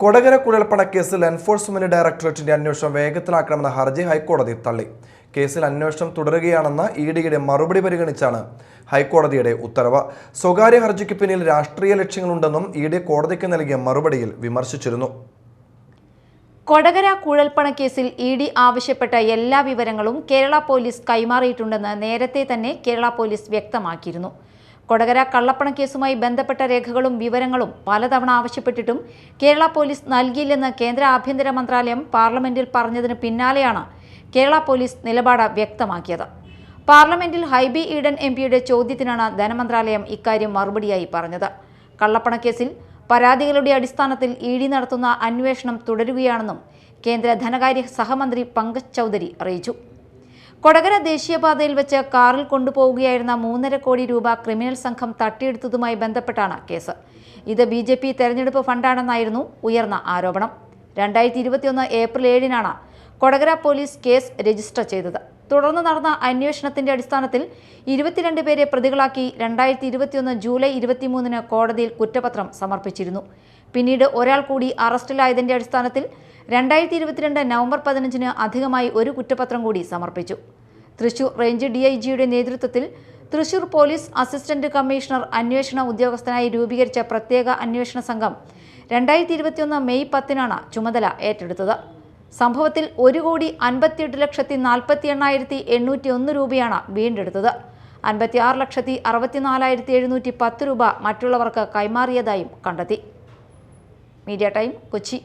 കൊടകര കുഴൽപ്പണ കേസിൽ എൻഫോഴ്സ്മെന്റ് ഡയറക്ടറേറ്റിന്റെ അന്വേഷണം വേഗത്തിലാക്കണമെന്ന ഹർജി ഹൈക്കോടതി തള്ളി. കേസിൽ അന്വേഷണം തുടരുകയാണെന്ന ഇ ഡിയുടെ മറുപടി പരിഗണിച്ചാണ് ഹൈക്കോടതിയുടെ ഉത്തരവ്. സ്വകാര്യ ഹർജിക്ക് പിന്നിൽ രാഷ്ട്രീയ ലക്ഷ്യങ്ങളുണ്ടെന്നും ഇ ഡി കോടതിക്ക് നൽകിയ മറുപടിയിൽ വിമർശിച്ചിരുന്നു. കൊടകര കുഴൽപ്പണക്കേസിൽ ഇ ഡി ആവശ്യപ്പെട്ട എല്ലാ വിവരങ്ങളും കേരള പോലീസ് കൈമാറിയിട്ടുണ്ടെന്ന് നേരത്തെ തന്നെ കേരള പോലീസ് വ്യക്തമാക്കിയിരുന്നു. കൊടകര കള്ളപ്പണ കേസുമായി ബന്ധപ്പെട്ട രേഖകളും വിവരങ്ങളും പലതവണ ആവശ്യപ്പെട്ടിട്ടും കേരള പോലീസ് നൽകിയില്ലെന്ന് കേന്ദ്ര ആഭ്യന്തര മന്ത്രാലയം പാർലമെന്റിൽ പറഞ്ഞതിന് പിന്നാലെയാണ് കേരള പോലീസ് നിലപാട് വ്യക്തമാക്കിയത്. പാർലമെന്റിൽ ഹൈബി ഈഡൻ എം പിയുടെ ചോദ്യത്തിനാണ് ധനമന്ത്രാലയം ഇക്കാര്യം മറുപടിയായി പറഞ്ഞത്. കള്ളപ്പണക്കേസിൽ പരാതികളുടെ അടിസ്ഥാനത്തിൽ ഇ ഡി നടത്തുന്ന അന്വേഷണം തുടരുകയാണെന്നും കേന്ദ്ര ധനകാര്യ സഹമന്ത്രി പങ്കജ് ചൗധരി അറിയിച്ചു. കൊടകര ദേശീയപാതയിൽ വെച്ച് കാറിൽ കൊണ്ടുപോവുകയായിരുന്ന മൂന്നര കോടി രൂപ ക്രിമിനൽ സംഘം തട്ടിയെടുത്തതുമായി ബന്ധപ്പെട്ടാണ് കേസ്. ഇത് ബി ജെ പി തെരഞ്ഞെടുപ്പ് ഫണ്ടാണെന്നായിരുന്നു ഉയർന്ന ആരോപണം. രണ്ടായിരത്തി ഇരുപത്തിയൊന്ന് ഏപ്രിൽ ഏഴിനാണ് കൊടകര പോലീസ് കേസ് രജിസ്റ്റർ ചെയ്തത്. തുടർന്ന് നടന്ന അന്വേഷണത്തിന്റെ അടിസ്ഥാനത്തിൽ ഇരുപത്തിരണ്ട് പേരെ പ്രതികളാക്കി രണ്ടായിരത്തി ഇരുപത്തിയൊന്ന് ജൂലൈ ഇരുപത്തിമൂന്നിന് കോടതിയിൽ കുറ്റപത്രം സമർപ്പിച്ചിരുന്നു. പിന്നീട് ഒരാൾ കൂടി അറസ്റ്റിലായതിന്റെ അടിസ്ഥാനത്തിൽ രണ്ടായിരത്തി ഇരുപത്തിരണ്ട് നവംബർ പതിനഞ്ചിന് അധികമായി ഒരു കുറ്റപത്രം കൂടി സമർപ്പിച്ചു. തൃശൂർ റേഞ്ച് ഡി ഐ ജിയുടെ നേതൃത്വത്തിൽ തൃശൂർ പോലീസ് അസിസ്റ്റന്റ് കമ്മീഷണർ അന്വേഷണ ഉദ്യോഗസ്ഥനായി രൂപീകരിച്ച പ്രത്യേക അന്വേഷണ സംഘം രണ്ടായിരത്തി ഇരുപത്തിയൊന്ന് മെയ് പത്തിനാണ് ചുമതല ഏറ്റെടുത്തത്. സംഭവത്തിൽ ഒരു കോടി അൻപത്തിയെട്ട് ലക്ഷത്തി നാൽപ്പത്തി എണ്ണായിരത്തി എണ്ണൂറ്റി ഒന്ന് രൂപയാണ് വീണ്ടെടുത്തത്. അൻപത്തി ആറ് ലക്ഷത്തി അറുപത്തിനാലായിരത്തി എഴുന്നൂറ്റി പത്ത് രൂപ മറ്റുള്ളവർക്ക് കൈമാറിയതായും കണ്ടെത്തി. Media time Kochi